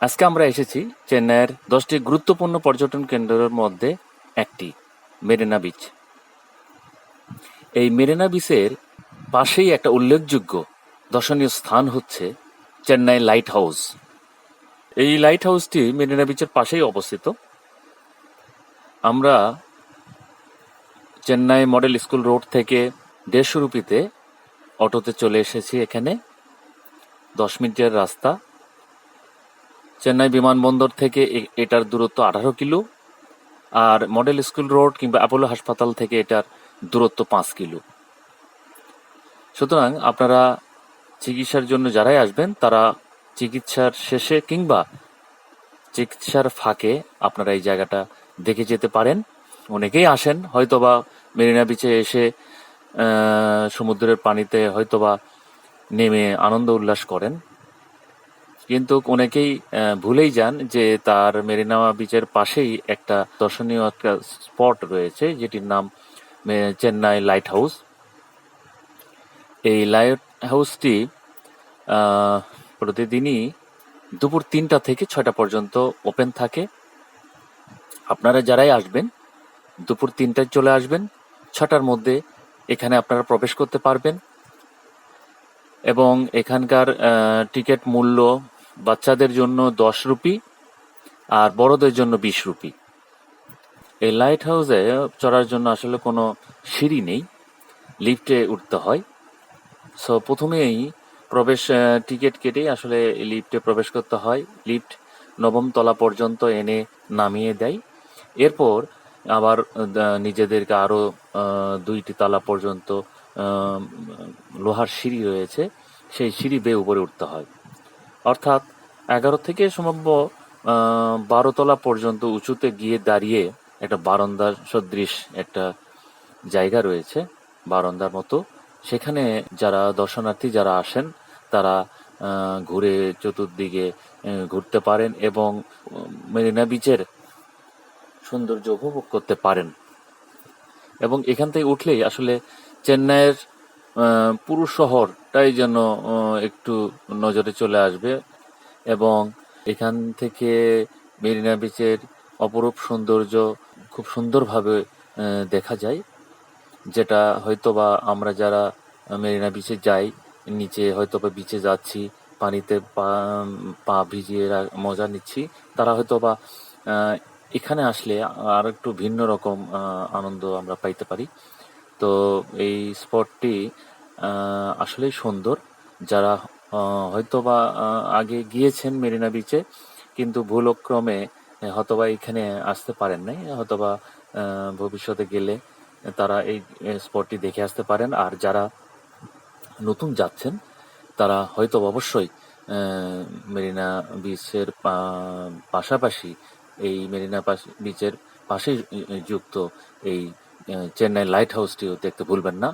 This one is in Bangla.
আজকে আমরা এসেছি চেন্নাইয়ের দশটি গুরুত্বপূর্ণ পর্যটন কেন্দ্রের মধ্যে একটি, মেরিনা বিচ। এই মেরিনা বিচের পাশেই একটা উল্লেখযোগ্য দর্শনীয় স্থান হচ্ছে চেন্নাই লাইট হাউস। এই লাইট হাউসটি মেরিনা বিচের পাশেই অবস্থিত। আমরা চেন্নাই মডেল স্কুল রোড থেকে দেড়শো রুপিতে অটোতে চলে এসেছি এখানে। দশ মিনিটের রাস্তা। চেন্নাই বিমানবন্দর থেকে এটার দূরত্ব আঠারো কিলো, আর মডেল স্কুল রোড কিংবা অ্যাপোলো হাসপাতাল থেকে এটার দূরত্ব পাঁচ কিলো। সুতরাং আপনারা চিকিৎসার জন্য যারাই আসবেন, তারা চিকিৎসার শেষে কিংবা চিকিৎসার ফাঁকে আপনারা এই জায়গাটা দেখে যেতে পারেন। অনেকেই আসেন, হয়তোবা মেরিনা বিচে এসে সমুদ্রের পানিতে হয়তোবা নেমে আনন্দ উল্লাস করেন। কিন্তু অনেকেই ভুলেই যান যে তার মেরিনা বিচের পাশেই একটা দর্শনীয় একটা স্পট রয়েছে, যেটির নাম চেন্নাই লাইট হাউস এই লাইট হাউসটি প্রতিদিনই দুপুর তিনটা থেকে ছয়টা পর্যন্ত ওপেন থাকে। আপনারা যারাই আসবেন, দুপুর তিনটায় চলে আসবেন ছটার মধ্যে এখানে আপনারা প্রবেশ করতে পারবেন। এবং এখানকার টিকিট মূল্য বাচ্চাদের জন্য দশ রুপি আর বড়দের জন্য বিশ রুপি। এই লাইট হাউসে চড়ার জন্য আসলে কোনো সিঁড়ি নেই লিফটে উঠতে হয়। সো প্রথমেই প্রবেশ টিকিট কেটেই আসলে লিফটে প্রবেশ করতে হয়। লিফট নবম তলা পর্যন্ত এনে নামিয়ে দেয়। এরপর আবার নিজেদেরকে আরও দুইটি তলা পর্যন্ত লোহার সিঁড়ি রয়েছে। সেই সিঁড়ি বেয়ে উপরে উঠতে হয়। অর্থাৎ এগারো থেকে সম্ভব বারো তলা পর্যন্ত উঁচুতে গিয়ে দাঁড়িয়ে একটা বারান্দা সদৃশ একটা জায়গা রয়েছে বারান্দার মতো। সেখানে যারা দর্শনার্থী যারা আসেন, তারা ঘুরে চতুর্দিকে ঘুরতে পারেন এবং মেরিনা বিচের সৌন্দর্য উপভোগ করতে পারেন। এবং এখান থেকে উঠলেই আসলে চেন্নাইয়ের পুরো শহরটাই যেন একটু নজরে চলে আসবে এবং এখান থেকে মেরিনা বিচের অপরূপ সৌন্দর্য খুব সুন্দরভাবে দেখা যায়, যেটা হয়তোবা আমরা যারা মেরিনা বিচে যাই, নিচে হয়তোবা বিচে যাচ্ছি, পানিতে পা পা ভিজিয়ে মজা নিচ্ছি, তারা হয়তোবা এখানে আসলে আর একটু ভিন্ন রকম আনন্দ আমরা পাইতে পারি। তো এই স্পটটি আসলেই সুন্দর। যারা আহ, হয়তোবা আগে গিয়েছেন মেরিনা বিচে কিন্তু ভুলক্রমে হয়তোবা এখানে আসতে পারেন নাই হয়তোবা ভবিষ্যতে গেলে তারা এই স্পটটি দেখে আসতে পারেন। আর যারা নতুন যাচ্ছেন তারা হয়তো অবশ্যই মেরিনা বিচের পাশাপাশি এই মেরিনা বিচের পাশে যুক্ত এই চেন্নাই লাইট হাউসটিও দেখতে ভুলবেন না।